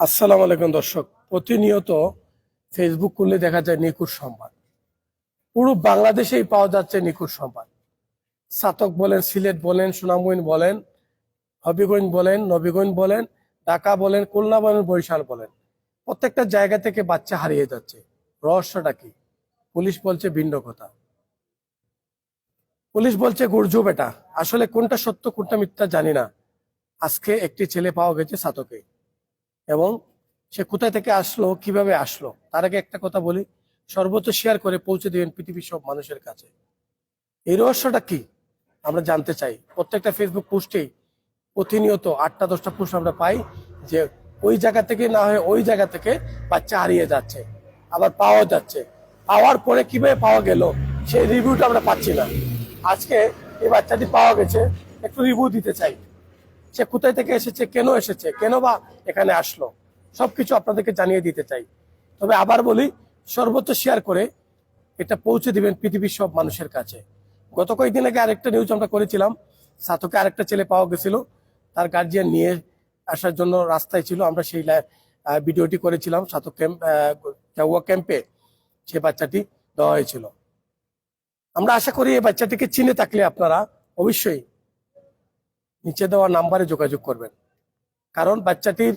আসসালামু আলাইকুম দর্শক। প্রতিনিয়ত ফেসবুক খুললে দেখা যায় নিখুঁত সংবাদ পুরো বাংলাদেশেই পাওয়া যাচ্ছে নিখুঁত সংবাদ সাতক বলেন, সিলেট বলেন, সুনামগঞ্জ বলেন, হবিগঞ্জ বলেন, নবীগঞ্জ বলেন, ঢাকা বলেন, খুলনা বলেন, বরিশাল বলেন। প্রত্যেকটা জায়গা থেকে বাচ্চা হারিয়ে যাচ্ছে। রহস্যটা কি? পুলিশ বলছে ভিন্ন কথা। পুলিশ বলছে গুর্জু বেটা। আসলে কোনটা সত্য, কোনটা মিথ্যা জানি না। আজকে একটি ছেলে পাওয়া গেছে সাতকে। এবং সে কোথায় থেকে আসলো, কীভাবে আসলো, তার আগে একটা কথা বলি। সর্বোচ্চ শেয়ার করে পৌঁছে দিবেন পৃথিবীর সব মানুষের কাছে। এই রহস্যটা কি? আমরা জানতে চাই। প্রত্যেকটা ফেসবুক পোস্টেই প্রতিনিয়ত আটটা, দশটা পোস্ট আমরা পাই যে ওই জায়গা থেকে না হয়ে ওই জায়গা থেকে বাচ্চা হারিয়ে যাচ্ছে, আবার পাওয়া যাচ্ছে। পাওয়ার পরে কীভাবে পাওয়া গেল, সেই রিভিউটা আমরা পাচ্ছি না। আজকে এই বাচ্চাটি পাওয়া গেছে, একটু রিভিউ দিতে চাই। সে কোথায় থেকে এসেছে, কেন এসেছে, কেন বা এখানে আসলো, সবকিছু আপনাদেরকে জানিয়ে দিতে চাই। তবে আবার বলি, সর্বোচ্চ শেয়ার করে এটা পৌঁছে দিবেন পৃথিবীর সব মানুষের কাছে। গত কয়েকদিন আগে আরেকটা নিউজ আমরা করেছিলাম, সাতকে আরেকটা ছেলে পাওয়া গেছিল, তার গার্জিয়ান নিয়ে আসার জন্য রাস্তায় ছিল, আমরা সেই ভিডিওটি করেছিলাম, সাতক ক্যাম্প ক্যাম্পে সে বাচ্চাটি দেওয়া হয়েছিল। আমরা আশা করি এই বাচ্চাটিকে চিনে থাকলে আপনারা অবশ্যই নিচে দেওয়া নাম্বারে যোগাযোগ করবেন। কারণ বাচ্চাটির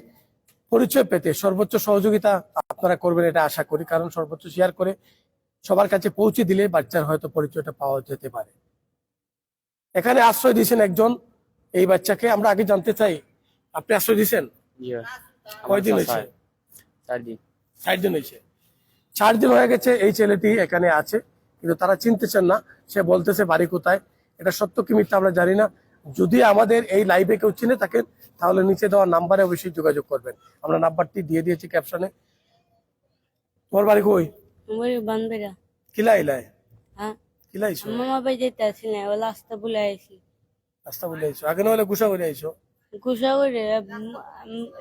পরিচয় পেতে সর্বোচ্চ সহযোগিতা আপনারা করবেন এটা আশা করি। কারণ সর্বোচ্চ শেয়ার করে সবার কাছে পৌঁছে দিলে বাচ্চার হয়তো পরিচয়টা পাওয়া যেতে পারে। এখানে আশ্রয় দিয়েছেন একজন এই বাচ্চাকে। আমরা আগে জানতে চাই আপনি আশ্রয় দিয়েছেন? কয়দিন হয়েছে? চার দিন হয়েছে। চার দিন হয়ে গেছে এই ছেলেটি এখানে আছে কিন্তু তারা চিনতেছেন না। সে বলতেছে বাড়ি কোথায়? এটা সত্য কি মিথ্যা আমরা জানি না। যদি আমাদের এই লাইভে কেউ চিনে থাকেন তাহলে নিচে দেওয়া নাম্বারে অবশ্যই যোগাযোগ করবেন। আমরা নাম্বারটি দিয়ে দিয়েছি ক্যাপশনে তোমার বাড়ি কই? আমার বান্ধবীরা কিলাই ইলাই হ্যাঁ। মামা বাই যেতে আসি না ও রাস্তা বলে আইসি রাস্তা বলে আইছো। আগে নহলে গুসা করে আইছো? গুসা করে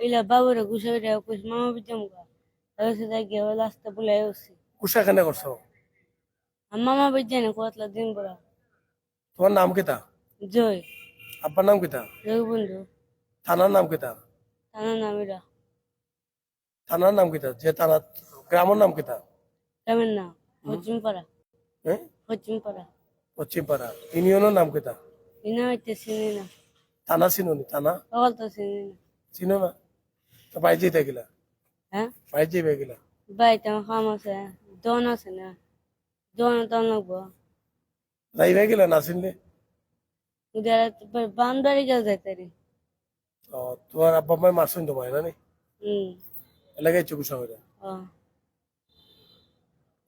ইলা বাবুরে গুসা করে কুছ মামা বাই জম গা। তাহলে সেটা গিয়ে ও রাস্তা আইসি গুসা কেন করছ? মামা বাই জানে কতলা দিন বড় তোমার নাম কিতা জয়। আব্বার নাম কিতা? রঘুবন্ধু। থানার নাম কিতা? তানা নামিরা থানার নাম কিতা? যে থানা গ্রামের নাম কিতা? কেমন না পশ্চিম পাড়া হ্যাঁ পশ্চিম পাড়া পশ্চিম পাড়া ইউনিয়নের নাম কিতা? ইনা হইতে চিনি না থানা চিনুনি থানা? সকল তো চিনি না চিনো না তো বাড়ি যেতে গেলা? হ্যাঁ? গেলা? বাড়িতে আমার খাম আছে দন আছে না। দন দন লাগবো যাইবে গেলা না চিনলে? বান্দারি গেল যাইতে তোমার আব্বা মাই মারছেন তোমার না হুম। এলাকায় হয়ে ও।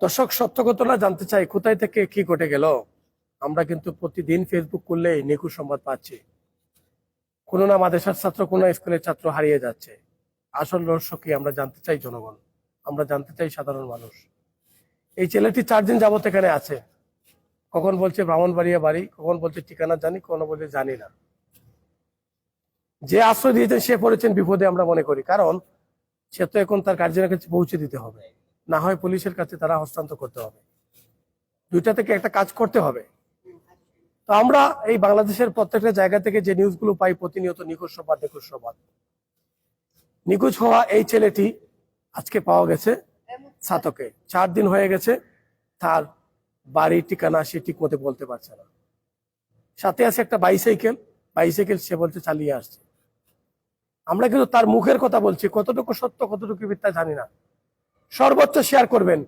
দর্শক সত্য ঘটনা জানতে চাই কোথায় থেকে কি ঘটে গেল? আমরা কিন্তু প্রতিদিন ফেসবুক করলেই নিখুঁত সংবাদ পাচ্ছি। কোনো না মাদ্রাসার ছাত্র কোনো স্কুলের ছাত্র হারিয়ে যাচ্ছে। আসল রহস্য কি আমরা জানতে চাই জনগণ? আমরা জানতে চাই সাধারণ মানুষ। এই ছেলেটি চার দিন যাবত এখানে আছে। কখন বলছে ব্রাহ্মণবাড়িয়া বাড়ি, কখন বলছে ঠিকানা জানি, কখনো বলছে জানি না। যে আশ্রয় দিয়েছেন, সে পড়েছেন বিপদে আমরা মনে করি, কারণ সে তো এখন তার গার্জেনের কাছে পৌঁছে দিতে হবে। না হয় পুলিশের কাছে তারা হস্তান্তর করতে হবে। দুইটা থেকে একটা কাজ করতে হবে। তো আমরা এই বাংলাদেশের প্রত্যেকটা জায়গা থেকে যে নিউজগুলো পাই, প্রতিনিয়ত নিখোঁজ সংবাদ নিখোঁজ সংবাদ। নিখোঁজ হওয়া এই ছেলেটি আজকে পাওয়া গেছে ছাতকে চার দিন হয়ে গেছে তার বাড়ি ঠিকানা সে ঠিক মতো বলতে পারছে না। সাথে আছে একটা বাইসাইকেল বাইসাইকেল সে বলতে চালিয়ে আসছে। আমরা কিন্তু তার মুখের কথা বলছি, কতটুকু সত্য, কতটুকু মিথ্যা জানি না। সর্বোচ্চ শেয়ার করবেন,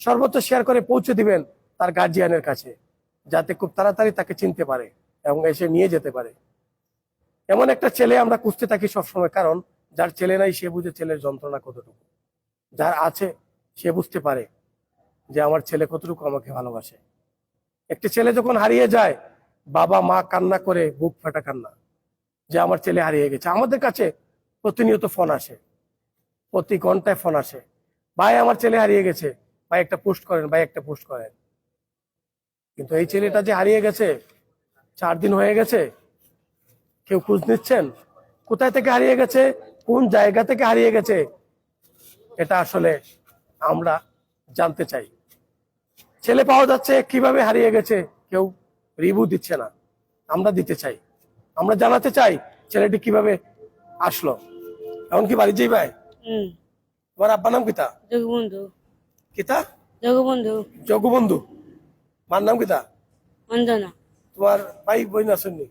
সর্বোচ্চ শেয়ার করে পৌঁছে দিবেন তার গার্জিয়ানের কাছে, যাতে খুব তাড়াতাড়ি তাকে চিনতে পারে এবং এসে নিয়ে যেতে পারে। এমন একটা ছেলে আমরা খুঁজতে থাকি সবসময়, কারণ যার ছেলে নাই, সে বুঝে ছেলের যন্ত্রণা কতটুকু। যার আছে, সে বুঝতে পারে। যে আমার ছেলে কতটুকু আমাকে ভালোবাসে। একটি ছেলে যখন হারিয়ে যায়, বাবা, মা কান্না করে বুক ফাটা কান্না, যে আমার ছেলে হারিয়ে গেছে। আমাদের কাছে প্রতিনিয়ত ফোন আসে, প্রতি ঘন্টায় ফোন আসে। ভাই, আমার ছেলে হারিয়ে গেছে। ভাই, একটা পোস্ট করেন, ভাই, একটা পোস্ট করেন। কিন্তু এই ছেলেটা যে হারিয়ে গেছে, চার দিন হয়ে গেছে, কেউ খোঁজ নিচ্ছেন? কোথায় থেকে হারিয়ে গেছে? কোন জায়গা থেকে হারিয়ে গেছে? এটা আসলে আমরা জানতে চাই। ছেলে পাওয়া যাচ্ছে কীভাবে হারিয়ে গেছে কেউ রিভিউ দিচ্ছে না। আমরা দিতে চাই। আমরা জানাতে চাই ছেলেটি কীভাবে আসলো। এমনকি বাড়ি যাই ভাই তোমার আব্বার নাম কিতা? জগবন্ধু। কিতা? জগবন্ধু। জগবন্ধু। মার নাম কিতা? অঞ্জনা তোমার ভাই বোন আসেননি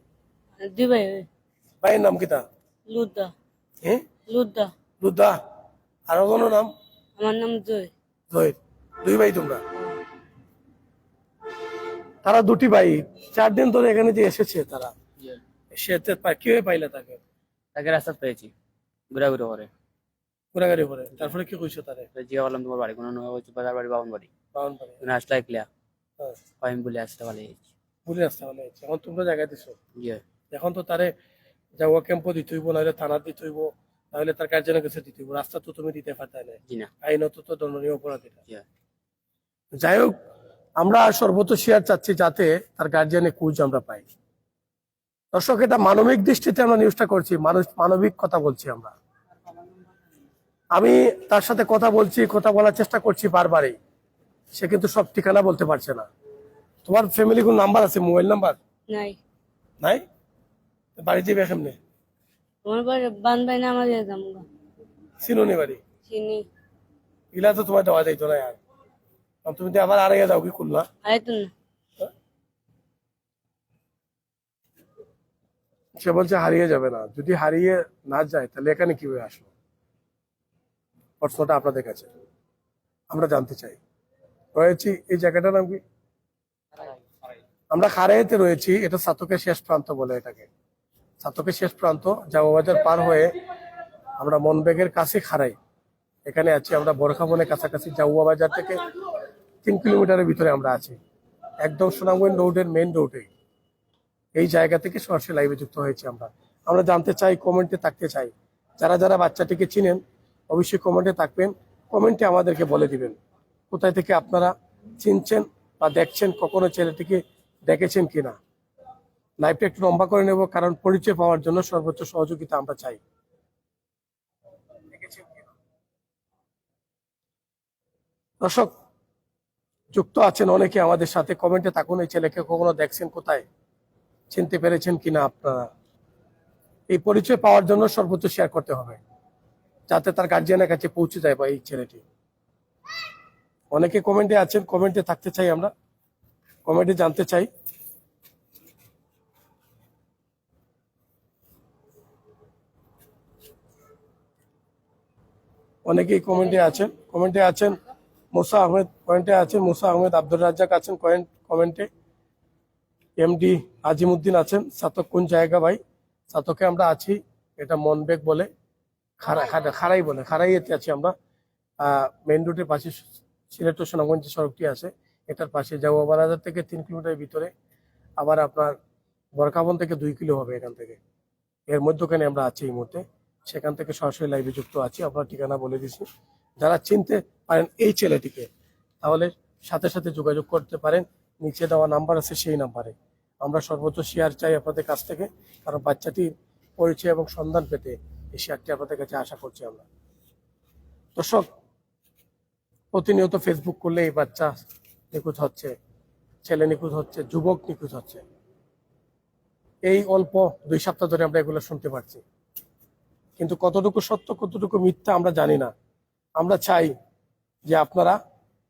দুই ভাই। ভাইয়ের নাম কিতা? লুদ্দা। হ্যাঁ লুদ্দা। লুদা আর নাম? আমার নাম জয়। জহির দুই ভাই তোমরা। তারা দুটি ভাই চার দিন ধরে এখানে যে এসেছে তারা। সে কীভাবে পাইলে তাকে? তাকে রাস্তা পেয়েছি ঘোরাঘুরি করে। ঘোরাঘুরি করে। তারপরে কি কইছো তারে? জিজ্ঞা করলাম তোমার বাড়ি? কোনো নয় হচ্ছে বাজার বাড়ি বাবন বাড়ি বাউন পারে তুমি আসলে একলা হ্যাঁ। আমি বলে আসতে ভালো হয়েছি ভুলে আসতে হলে এখন তোমরা জায়গায় দিছো? এখন তো তারে যাওয়া ক্যাম্পও দিতে হইব নাহলে থানা দিতে হইব নাহলে তার কার্যালয় কাছে দিতে হইব। রাস্তা তো তুমি দিতে পারতে না না। আইনত তো দণ্ডনীয় অপরাধ এটা যাই হোক আমরা সর্বত শেয়ার চাচ্ছি যাতে তার গার্জিয়ানে কুজ আমরা পাই। দর্শক এটা মানবিক দৃষ্টিতে আমরা নিউজটা করছি মানুষ মানবিক কথা বলছি আমরা। আমি তার সাথে কথা বলছি কথা বলার চেষ্টা করছি বারবারই। সে কিন্তু সব ঠিকানা বলতে পারছে না। তোমার ফ্যামিলি কোন নাম্বার আছে মোবাইল নাম্বার নাই। নাই? বাড়ি যাবে কেমনে তোমার বাড়ি বান্ধবাই না আমাদের জামগা সিনুনি বাড়ি? চিনি। ইলা তো তোমার দেওয়া যাইতো না আর। তুমি তো আবার আড়াইয়া যাও কি না সে বলছে হারিয়ে যাবে না যদি হারিয়ে না যায় তাহলে এখানে কীভাবে আসলো প্রশ্নটা আপনাদের কাছে আমরা জানতে চাই রয়েছি এই জায়গাটার নাম কি আমরা খারাইতে রয়েছি এটা সাতকের শেষ প্রান্ত বলে এটাকে সাতকের শেষ প্রান্ত জামাবাজার পার হয়ে আমরা মনবেগের কাছে খারাই এখানে আছি আমরা বরখাবনের কাছাকাছি জাউয়া বাজার থেকে তিন কিলোমিটারের ভিতরে আমরা আছি। একদম সুনামগঞ্জ রোডের মেন রোডে এই। জায়গা থেকে সরাসরি লাইভে যুক্ত হয়েছি আমরা। আমরা জানতে চাই কমেন্টে থাকতে চাই। যারা যারা বাচ্চাটিকে চিনেন, অবশ্যই কমেন্টে থাকবেন। কমেন্টে আমাদেরকে বলে দিবেন, কোথায় থেকে আপনারা চিনছেন বা দেখছেন, কখনো ছেলেটিকে দেখেছেন কিনা? লাইভটা একটু লম্বা করে নেব, কারণ পরিচয় পাওয়ার জন্য সর্বোচ্চ সহযোগিতা আমরা চাই? দর্শক যুক্ত আছেন অনেকে আমাদের সাথে। কমেন্টে থাকুন, এই ছেলেকে কখনো দেখছেন কোথায়? চিনতে পেরেছেন কিনা আপনারা? এই পরিচয় পাওয়ার জন্য সর্বোচ্চ শেয়ার করতে হবে, যাতে তার গার্জিয়ানের কাছে পৌঁছে যায় বা এই ছেলেটি। অনেকে কমেন্টে আছেন, কমেন্টে থাকতে চাই আমরা, কমেন্টে জানতে চাই। অনেকেই কমেন্টে আছেন কমেন্টে আছেন। মুসা আহমেদ কমেন্টে আছেন, মুসা আহমেদ আব্দুল রাজ্জাক আছেন কয়েন- কমেন্টে এমডি আজিমুদ্দিন আছেন, সাতক কোন জায়গা ভাই? সাতকে আমরা আছি, এটা মনবেগ বলে, খারা- খারাই বলে, খারাইয়েতে আছি আমরা। মেন রোডের পাশে সিলেট ও সোনাগঞ্জ সড়কটি আছে, এটার পাশে জামা বাজার থেকে তিন কিলোমিটার ভিতরে। আবার আপনার বরকাবন থেকে দুই কিলো হবে এখান থেকে। এর মধ্যখানে আমরা আছি এই মুহূর্তে, সেখান থেকে সরাসরি লাইভে যুক্ত আছি, আপনার ঠিকানা বলে দিছি। যারা চিনতে পারেন এই ছেলেটিকে, তাহলে সাথে সাথে যোগাযোগ করতে পারেন। নিচে দেওয়া নাম্বার আছে সেই নাম্বারে। আমরা সর্বোচ্চ শেয়ার চাই আপনাদের কাছ থেকে, কারণ বাচ্চাটির পরিচয় এবং সন্ধান পেতে এই শেয়ারটি আপনাদের কাছে আশা করছি আমরা। দর্শক, প্রতিনিয়ত ফেসবুক করলে এই বাচ্চা নিখোঁজ হচ্ছে, ছেলে নিখোঁজ হচ্ছে, যুবক নিখোঁজ হচ্ছে। এই অল্প দুই সপ্তাহ ধরে আমরা এগুলো শুনতে পারছি। কিন্তু কতটুকু সত্য, কতটুকু মিথ্যা আমরা জানি না। আমরা চাই যে আপনারা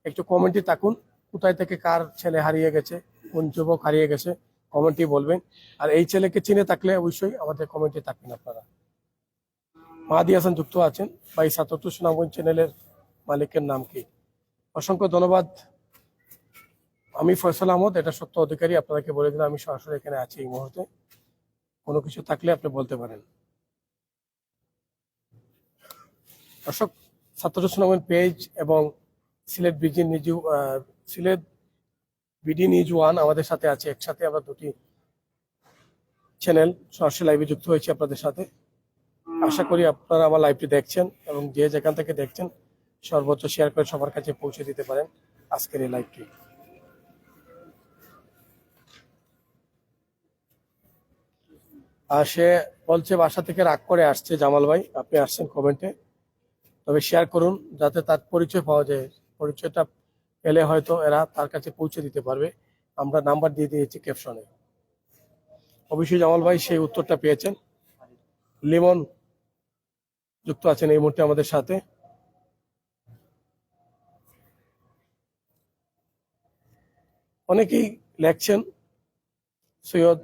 একটু কমেন্টে থাকুন, কোথায় থেকে কার ছেলে হারিয়ে গেছে, কোন যুবক হারিয়ে গেছে কমেন্টে বলবেন। আর এই ছেলেকে চিনে থাকলে অবশ্যই আমাদের কমেন্টে থাকবেন আপনারা। মাহাদি হাসান যুক্ত আছেন বা এই সাতত্তর সুনামগঞ্জ চ্যানেলের মালিকের নাম কি? অসংখ্য ধন্যবাদ। আমি ফয়সাল আহমদ, এটা সত্য অধিকারী, আপনাদেরকে বলে দিলাম, আমি সরাসরি এখানে আছি এই মুহূর্তে। কোনো কিছু থাকলে আপনি বলতে পারেন। দর্শক ছাত্র সুনামগঞ্জ পেজ এবং Sylhet BG news Sylhet BD news one আমাদের সাথে আছে, একসাথে আমরা দুটি চ্যানেল, সরাসরি লাইভে যুক্ত হয়েছি আপনাদের সাথে। আশা করি আপনারা আমার লাইভটি দেখছেন এবং যে যেখান থেকে দেখছেন, সর্বোচ্চ শেয়ার করে সবার কাছে পৌঁছে দিতে পারেন আজকের এই লাইভটি আর সে বলছে, বাসা থেকে রাগ করে আসছে জামাল ভাই। আপনি আসছেন কমেন্টে তবে শেয়ার করুন যাতে তার পরিচয় পাওয়া যায়। পরিচয়টা পেলে হয়তো এরা তার কাছে পৌঁছে দিতে পারবে। আমরা নাম্বার দিয়ে দিয়েছি ক্যাপশনে অবশ্যই জামাল ভাই সেই উত্তরটা পেয়েছেন। লিমন যুক্ত আছেন এই মুহূর্তে আমাদের সাথে। অনেকেই লেখছেন, সৈয়দ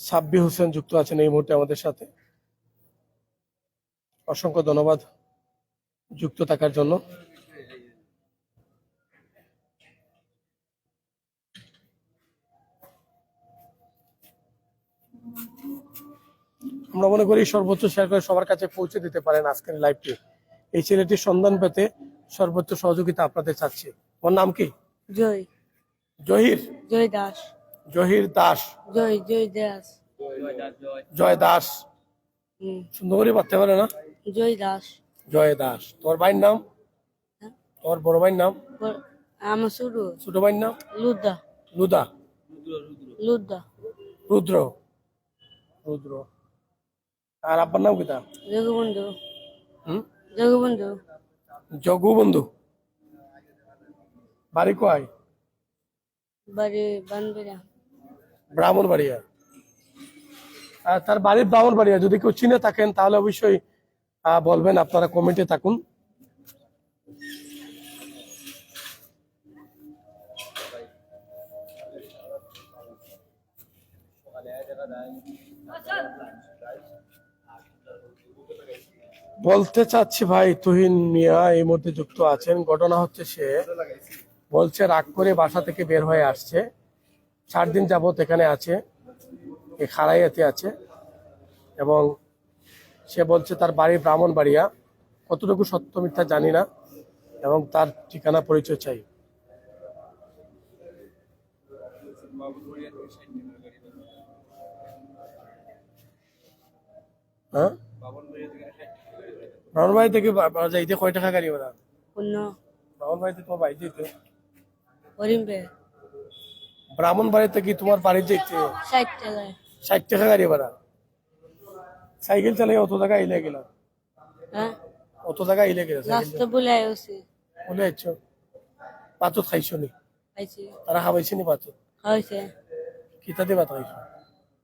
সাব্বি হোসেন যুক্ত আছেন এই মুহূর্তে আমাদের সাথে। অসংখ্য ধন্যবাদ। যুক্ত থাকার জন্য। আমরা মনে করি সর্বোচ্চ শেয়ার করে সবার কাছে পৌঁছে দিতে পারেন আজকের লাইভটি এই ছেলেটির সন্ধান পেতে সর্বোচ্চ সহযোগিতা আপনাদের চাচ্ছি। ওর নাম কি? জয়। জহির? জয় দাস। জহির দাস। জয় জয় দাস। জয় দাস। সুন্দর করে পারতে পারে না? জয় দাস। জয় দাস। তোর ভাইয়ের নাম? হ্যাঁ? তোর বড় ভাইয়ের নাম? আমার শুরু ছোট ভাইয়ের নাম? লুদা। লুদা। লুদা। রুদ্র। রুদ্র। আর আব্বার নাম কিতা জগবন্ধু। হুম? জগবন্ধু। জগু বন্ধু বাড়ি কয়? বাড়ি বানবেরা ব্রাহ্মণ বাড়িয়া আর তার বাড়ির ব্রাহ্মণ বাড়িয়া যদি কেউ চিনে থাকেন তাহলে অবশ্যই বলবেন, আপনারা কমেন্টে থাকুন। বলতে চাচ্ছি ভাই, তুহিন মিয়া এই মধ্যে যুক্ত আছেন। ঘটনা হচ্ছে সে বলছে, রাগ করে বাসা থেকে বের হয়ে আসছে। চার দিন যাবত এখানে আছে, এ খাড়াইয়াতে আছে এবং সে বলছে তার বাড়ি ব্রাহ্মণ বাড়িয়া কতটুকু সত্য মিথ্যা জানি না এবং তার ঠিকানা পরিচয় চাই। হ্যাঁ? ব্রাহ্মণ বাড়ি থেকে বা- বা- যাইতে কয় টাকা গাড়ি ওরা পূর্ণ। ব্রাহ্মণ বাড়িতে তোমার বাড়ি যেতে থেকে তোমার বাড়ি যেতে ষাট টাকা গাড়ি ভাড়া? সাইকেল চালাই অত টাকা আইলে গেলাম হ্যাঁ? অত টাকা আইলে গেলাম রাস্তা বলে বলে আইছ? পাচত খাইছো নি? খাইছি। তারা খাবাইছে নি পাচত খাইছে কিতা ভাত খাইছো?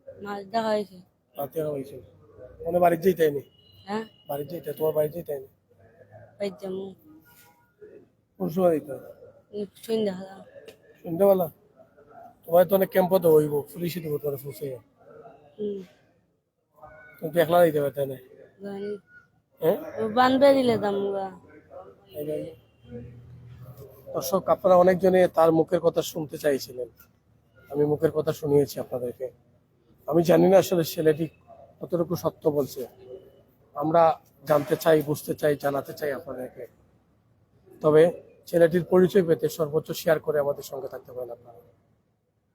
মাছ দেখা হয়েছে ভাতে খাবাইছো মানে নি? হ্যাঁ? বাড়ির যেতে তোমার বাড়ির যেতেই নি? পাই যাব। কোন সময় দিতে সন্ধ্যা হলা সন্ধ্যাবেলা? তোমার তো অনেক ক্যাম্প তো হইব। পুলিশে দেবো তোমার ফুসে হুম তুমি একলা দিতে পারতে না। হ্যাঁ? বানবে দিলে দামগা দর্শক আপনারা অনেকজনে তার মুখের কথা শুনতে চাইছিলেন। আমি মুখের কথা শুনিয়েছি আপনাদেরকে। আমি জানি না আসলে ছেলেটি কতটুকু সত্য বলছে। আমরা জানতে চাই বুঝতে চাই জানাতে চাই আপনাদেরকে। তবে ছেলেটির পরিচয় পেতে সর্বোচ্চ শেয়ার করে আমাদের সঙ্গে থাকতে পারেন আপনারা।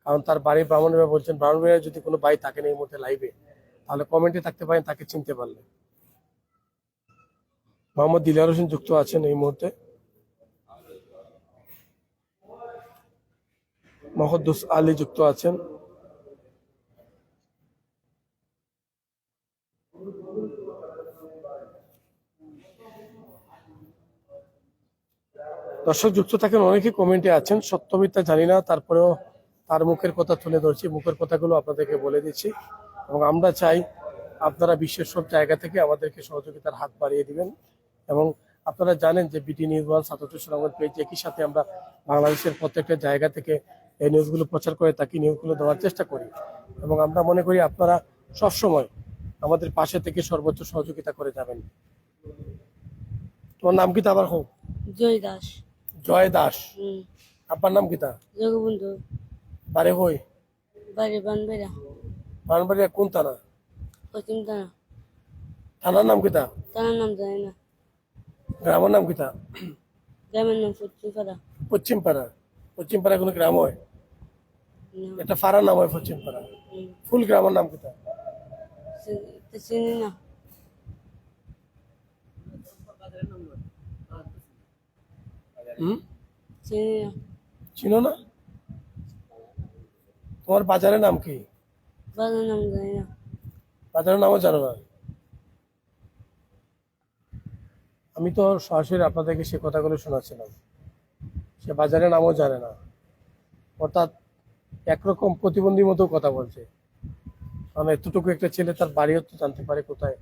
কারণ তার বাড়ি ব্রাহ্মণবাড়ি বলছেন ব্রাহ্মণবাড়ি যদি কোনো ভাই থাকেন এই মুহূর্তে লাইভে তাহলে কমেন্টে থাকতে পারেন, তাকে চিনতে পারলে। মোহাম্মদ দিলার হোসেন যুক্ত আছেন এই মুহূর্তে। মহদ্দুস আলী যুক্ত আছেন। দর্শক, যুক্ত থাকেন অনেকে কমেন্টে আছেন। সত্য মিথ্যা জানি না, তারপরেও তার মুখের কথা তুলে ধরছি। মুখের কথাগুলো আপনাদেরকে বলে দিচ্ছি। এবং আমরা চাই আপনারা বিশ্বের সব জায়গা থেকে আমাদেরকে সহযোগিতার হাত বাড়িয়ে দিবেন। এবং আপনারা জানেন যে বিটি নিউজ ওয়াল সাতত্রিশ রঙের পেজ একই সাথে আমরা বাংলাদেশের প্রত্যেকটা জায়গা থেকে এই নিউজগুলো প্রচার করে থাকি নিউজগুলো দেওয়ার চেষ্টা করি। এবং আমরা মনে করি আপনারা সবসময় আমাদের পাশে থেকে সর্বোচ্চ সহযোগিতা করে যাবেন। তোমার নাম কি তা আবার হোক জয় দাস। জয় দাস। আপনার নাম কি তা? জগবন্ধু। বারে হই বাড়ি বানবেরা। বানবাড়িয়া কোন থানা? পশ্চিম থানা। থানার নাম কি তা থানার নাম জানি না। গ্রামের নাম কি তা গ্রামের নাম পশ্চিম পাড়া পশ্চিম পাড়া পশ্চিম পাড়া কোনো গ্রাম হয়? এটা পাড়ার নাম হয় পশ্চিম পাড়া ফুল গ্রামের নাম কি তা সে- তো চিনি না। চিনি না। চিনো না? তোমার বাজারের নাম কি? আমি তো সরাসরি আপনাদেরকে সে কথাগুলো শোনাচ্ছিলাম। সে বাজারের নামও জানে না। অর্থাৎ একরকম প্রতিবন্ধী মতো কথা বলছে। কারণ এতটুকু একটা ছেলে তার বাড়িও তো জানতে পারে কোথায়।